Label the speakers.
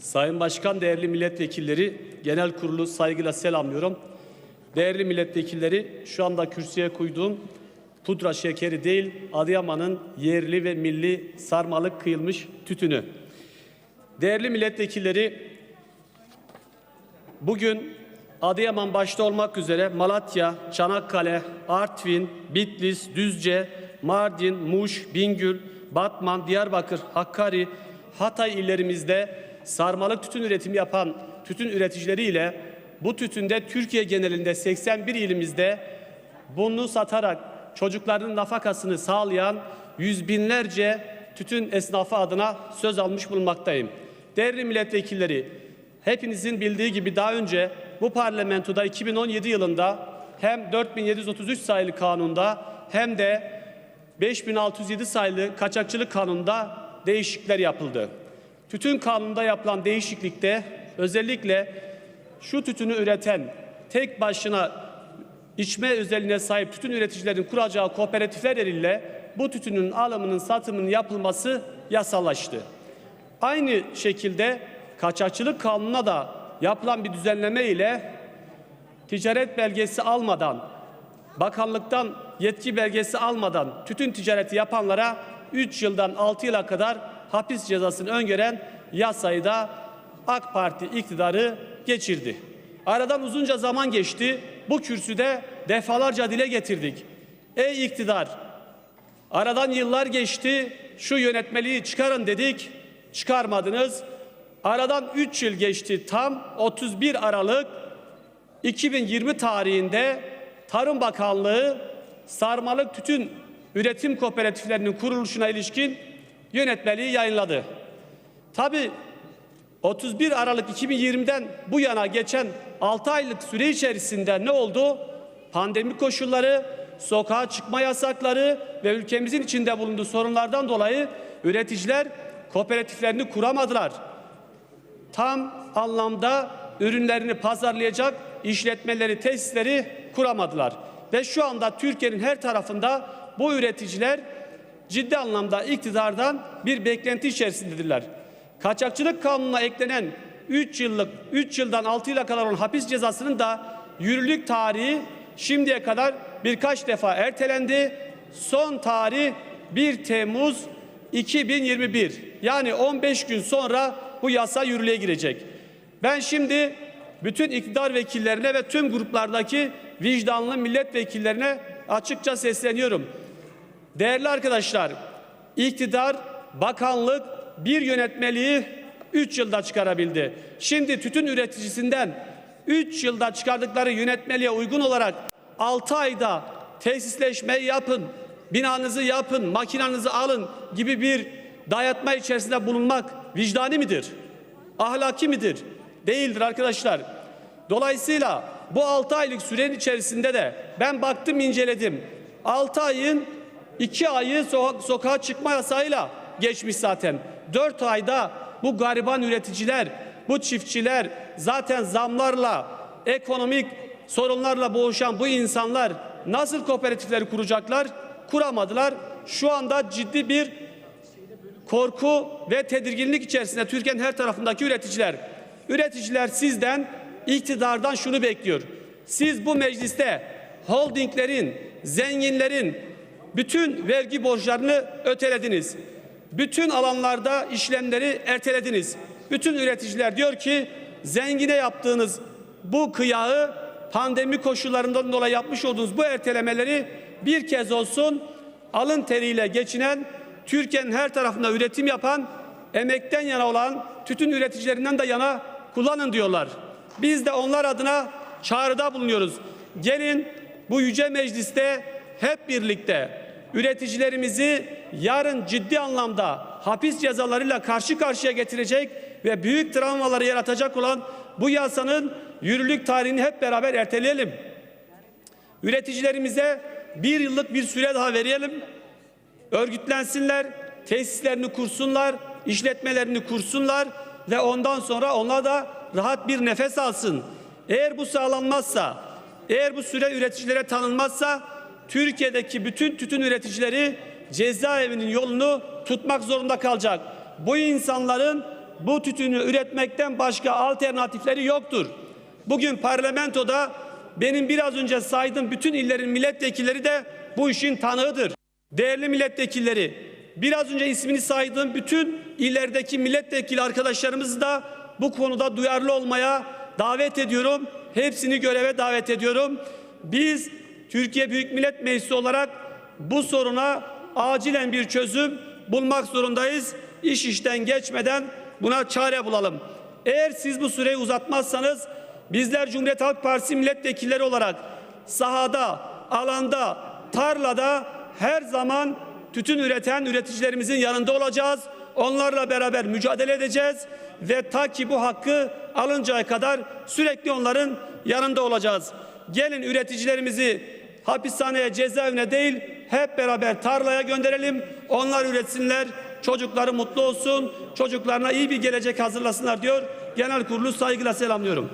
Speaker 1: Sayın Başkan, değerli milletvekilleri, genel kurulu saygıyla selamlıyorum. Değerli milletvekilleri, şu anda kürsüye koyduğum pudra şekeri değil, Adıyaman'ın yerli ve milli sarmalık kıyılmış tütünü. Değerli milletvekilleri, bugün Adıyaman başta olmak üzere Malatya, Çanakkale, Artvin, Bitlis, Düzce, Mardin, Muş, Bingöl, Batman, Diyarbakır, Hakkari, Hatay illerimizde sarmalık tütün üretimi yapan tütün üreticileriyle bu tütünde Türkiye genelinde 81 ilimizde bunu satarak çocukların nafakasını sağlayan yüz binlerce tütün esnafı adına söz almış bulunmaktayım. Değerli milletvekilleri, hepinizin bildiği gibi daha önce bu parlamentoda 2017 yılında hem 4733 sayılı kanunda hem de 5607 sayılı kaçakçılık kanununda değişiklikler yapıldı. Tütün kanununda yapılan değişiklikte özellikle şu tütünü üreten tek başına içme özelliğine sahip tütün üreticilerin kuracağı kooperatifler eliyle bu tütünün alımının satımının yapılması yasallaştı. Aynı şekilde kaçakçılık kanununa da yapılan bir düzenleme ile ticaret belgesi almadan, bakanlıktan yetki belgesi almadan tütün ticareti yapanlara 3 yıldan 6 yıla kadar hapis cezasını öngören yasayı da AK Parti iktidarı geçirdi. Aradan uzunca zaman geçti. Bu kürsüde defalarca dile getirdik. Ey iktidar, aradan yıllar geçti. Şu yönetmeliği çıkarın dedik. Çıkarmadınız. Aradan 3 yıl geçti. Tam 31 Aralık 2020 tarihinde Tarım Bakanlığı sarmalık tütün üretim kooperatiflerinin kuruluşuna ilişkin yönetmeliği yayınladı. Tabi 31 Aralık 2020'den bu yana geçen 6 aylık süre içerisinde ne oldu? Pandemi koşulları, sokağa çıkma yasakları ve ülkemizin içinde bulunduğu sorunlardan dolayı üreticiler kooperatiflerini kuramadılar. Tam anlamda ürünlerini pazarlayacak işletmeleri, tesisleri kuramadılar. Ve şu anda Türkiye'nin her tarafında bu üreticiler ciddi anlamda iktidardan bir beklenti içerisindedirler. Kaçakçılık kanununa eklenen 3 yıllık 3 yıldan 6 yıla kadar olan hapis cezasının da yürürlük tarihi şimdiye kadar birkaç defa ertelendi. Son tarih 1 Temmuz 2021. Yani 15 gün sonra bu yasa yürürlüğe girecek. Ben şimdi bütün iktidar vekillerine ve tüm gruplardaki vicdanlı milletvekillerine açıkça sesleniyorum. Değerli arkadaşlar, iktidar, bakanlık bir yönetmeliği 3 yılda çıkarabildi. Şimdi tütün üreticisinden 3 yılda çıkardıkları yönetmeliğe uygun olarak 6 ayda tesisleşmeyi yapın, binanızı yapın, makinanızı alın gibi bir dayatma içerisinde bulunmak vicdani midir? Ahlaki midir? Değildir arkadaşlar. Dolayısıyla bu 6 aylık sürenin içerisinde de ben baktım inceledim. 6 ayın 2 ayı soka sokağa çıkma yasağıyla geçmiş zaten. 4 ayda bu gariban üreticiler, bu çiftçiler zaten zamlarla, ekonomik sorunlarla boğuşan bu insanlar nasıl kooperatifleri kuracaklar? Kuramadılar. Şu anda ciddi bir korku ve tedirginlik içerisinde Türkiye'nin her tarafındaki üreticiler. Üreticiler sizden, iktidardan şunu bekliyor. Siz bu mecliste holdinglerin, zenginlerin bütün vergi borçlarını ötelediniz. Bütün alanlarda işlemleri ertelediniz. Bütün üreticiler diyor ki zengine yaptığınız bu kıyağı pandemi koşullarından dolayı yapmış olduğunuz bu ertelemeleri bir kez olsun alın teriyle geçinen Türkiye'nin her tarafında üretim yapan emekten yana olan tütün üreticilerinden de yana kullanın diyorlar. Biz de onlar adına çağrıda bulunuyoruz. Gelin bu yüce mecliste hep birlikte üreticilerimizi yarın ciddi anlamda hapis cezalarıyla karşı karşıya getirecek ve büyük travmaları yaratacak olan bu yasanın yürürlük tarihini hep beraber erteleyelim. Üreticilerimize bir yıllık bir süre daha verelim. Örgütlensinler, tesislerini kursunlar, işletmelerini kursunlar ve ondan sonra onlar da rahat bir nefes alsın. Eğer bu sağlanmazsa, eğer bu süre üreticilere tanınmazsa Türkiye'deki bütün tütün üreticileri cezaevinin yolunu tutmak zorunda kalacak. Bu insanların bu tütünü üretmekten başka alternatifleri yoktur. Bugün parlamentoda benim biraz önce saydığım bütün illerin milletvekilleri de bu işin tanığıdır. Değerli milletvekilleri, biraz önce ismini saydığım bütün illerdeki milletvekili arkadaşlarımızı da bu konuda duyarlı olmaya davet ediyorum. Hepsini göreve davet ediyorum. Biz Türkiye Büyük Millet Meclisi olarak bu soruna acilen bir çözüm bulmak zorundayız. İş işten geçmeden buna çare bulalım. Eğer siz bu süreyi uzatmazsanız bizler Cumhuriyet Halk Partisi milletvekilleri olarak sahada, alanda, tarlada her zaman tütün üreten üreticilerimizin yanında olacağız. Onlarla beraber mücadele edeceğiz ve ta ki bu hakkı alıncaya kadar sürekli onların yanında olacağız. Gelin üreticilerimizi hapishaneye, cezaevine değil hep beraber tarlaya gönderelim. Onlar üretsinler, çocukları mutlu olsun, çocuklarına iyi bir gelecek hazırlasınlar diyor. Genel kurulu saygıyla selamlıyorum.